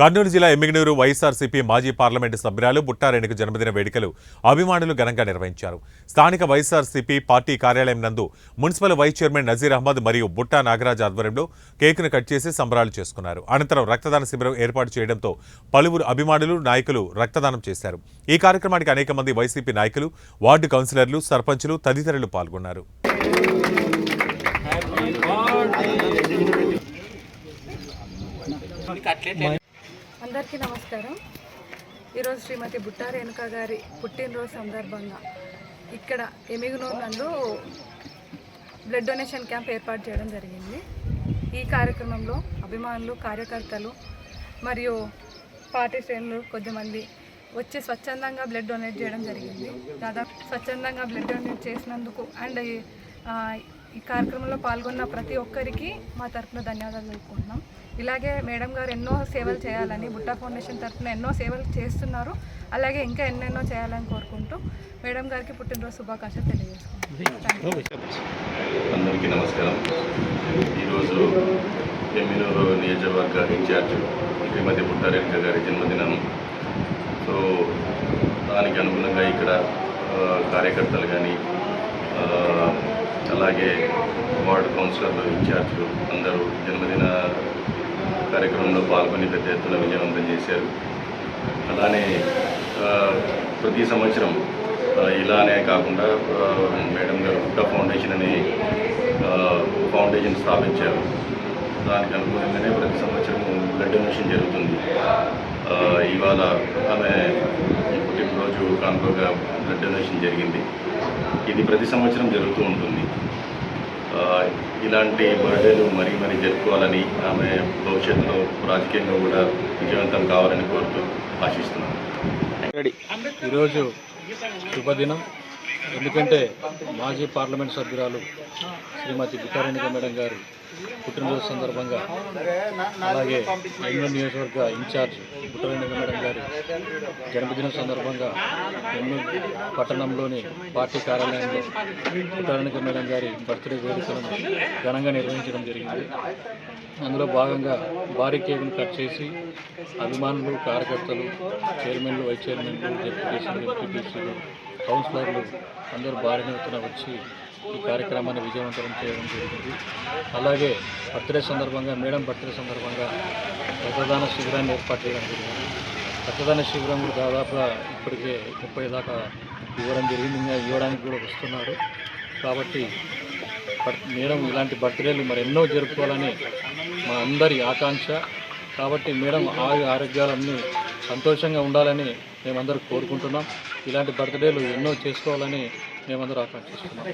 కర్నూలు జిల్లా ఎమ్మిగనూరు వైఎస్ఆర్సీపీ మాజీ పార్లమెంటు సభ్యురాలు బుట్టారేణుకు జన్మదిన వేడుకలు అభిమానులు ఘనంగా నిర్వహించారు. స్థానిక వైఎస్ఆర్సీపీ పార్టీ కార్యాలయం నందు municipal vice chairman Nazir Ahmed మరియు బుట్టా నాగరాజ్ ఆధ్వర్యంలో కేకును కట్ చేసి సంబరాలు చేసుకున్నారు. అనంతరం రక్తదాన శిబిరం ఏర్పాటు చేయడంతో పలువురు అభిమానులు నాయకులు రక్తదానం చేశారు. ఈ కార్యక్రమానికి అనేక మంది వైసీపీ నాయకులు వార్డు కౌన్సిలర్లు సర్పంచులు తదితరులు పాల్గొన్నారు. అందరికీ నమస్కారం. ఈరోజు శ్రీమతి బుట్టా రేణుక గారి పుట్టినరోజు సందర్భంగా ఇక్కడ ఎమిగునూరు నందు బ్లడ్ డొనేషన్ క్యాంప్ ఏర్పాటు చేయడం జరిగింది. ఈ కార్యక్రమంలో అభిమానులు కార్యకర్తలు మరియు పార్టీ శ్రేణులు కొద్దిమంది వచ్చి స్వచ్ఛందంగా బ్లడ్ డొనేట్ చేయడం జరిగింది. దాదాపు స్వచ్ఛందంగా బ్లడ్ డొనేట్ చేసినందుకు అండ్ ఈ- కార్యక్రమంలో పాల్గొన్న ప్రతి ఒక్కరికి మా తరఫున ధన్యవాదాలు తెలుపుకుంటున్నాం. ఇలాగే మేడం గారు ఎన్నో సేవలు చేయాలని బుట్టా ఫౌండేషన్ తరఫున ఎన్నో సేవలు చేస్తున్నారు. అలాగే ఇంకా ఎన్నెన్నో చేయాలని కోరుకుంటూ మేడం గారికి పుట్టినరోజు శుభాకాంక్షలు తెలియజేసుకుంటాం అందరికీ నమస్కారం. ఈరోజు ఎమ్మినూరు నియోజకవర్గ ఇన్ఛార్జ్ శ్రీమతి పుట్టారెడ్డి గారి జన్మదినం. సో దానికి అనుగుణంగా ఇక్కడ కార్యకర్తలు కానీ అలాగే వార్డు కౌన్సిలర్లు ఇన్ఛార్జ్లు అందరూ జన్మదిన కార్యక్రమంలో పాల్గొని పెద్ద ఎత్తున విజయవంతం చేశారు. అలానే ప్రతి సంవత్సరం ఇలానే కాకుండా మేడం గారు బుట్ట ఫౌండేషన్ అని ఫౌండేషన్ స్థాపించారు. దానికి అనుగుణంగానే ప్రతి సంవత్సరం బ్లడ్ డొనేషన్ జరుగుతుంది. ఇవాళ ఆమె పుట్టినరోజు కానుకగా బ్లడ్ డొనేషన్ జరిగింది. ఇది ప్రతి సంవత్సరం జరుగుతూ ఉంటుంది. ఇలాంటి బర్త్డేలు మరీ మరీ జరుపుకోవాలని ఆమె భవిష్యత్తులో రాజకీయంగా కూడా విజయవంతం కావాలని కోరుతూ ఆశిస్తున్నాను. ఈరోజు శుభదినం. ఎందుకంటే మాజీ పార్లమెంట్ సభ్యురాలు శ్రీమతి గుట్టారెణిక మేడం గారి పుట్టినరోజు సందర్భంగా అలాగే ఎన్నో నియోజకవర్గ ఇన్ఛార్జ్ బుట్టారెడ్డి మేడం గారి జన్మదినం సందర్భంగా ఎన్నో పట్టణంలోని పార్టీ కార్యాలయంలో బుట్టారెడ్డి మేడం గారి బర్త్డే వేడుకలను ఘనంగా నిర్వహించడం జరిగింది. అందులో భాగంగా భారీ కేకును కట్ చేసి అభిమానులు కార్యకర్తలు చైర్మన్లు వైస్ చైర్మన్లు జెడ్పీటీసీలు ఎంపీటీసీలు కౌన్సిలర్లు అందరూ భారీ ఎత్తున వచ్చి ఈ కార్యక్రమాన్ని విజయవంతం చేయడం జరిగింది. అలాగే బర్త్డే సందర్భంగా మేడం బర్త్డే సందర్భంగా రక్తదాన శిబిరాన్ని ఏర్పాటు చేయడం జరిగింది. రక్తదాన శిబిరం కూడా దాదాపుగా ఇప్పటికే ముప్పై దాకా ఇవ్వడం జరిగింది. ఇంకా ఇవ్వడానికి కూడా వస్తున్నారు కాబట్టి మేడం ఇలాంటి బర్త్డేలు మరి ఎన్నో జరుపుకోవాలని మా అందరి ఆకాంక్ష. కాబట్టి మేడం ఆయు ఆరోగ్యాలన్నీ సంతోషంగా ఉండాలని మేమందరూ కోరుకుంటున్నాం. ఇలాంటి బర్త్డేలు ఎన్నో చేసుకోవాలని మేమందరూ ఆకాంక్షిస్తున్నాం.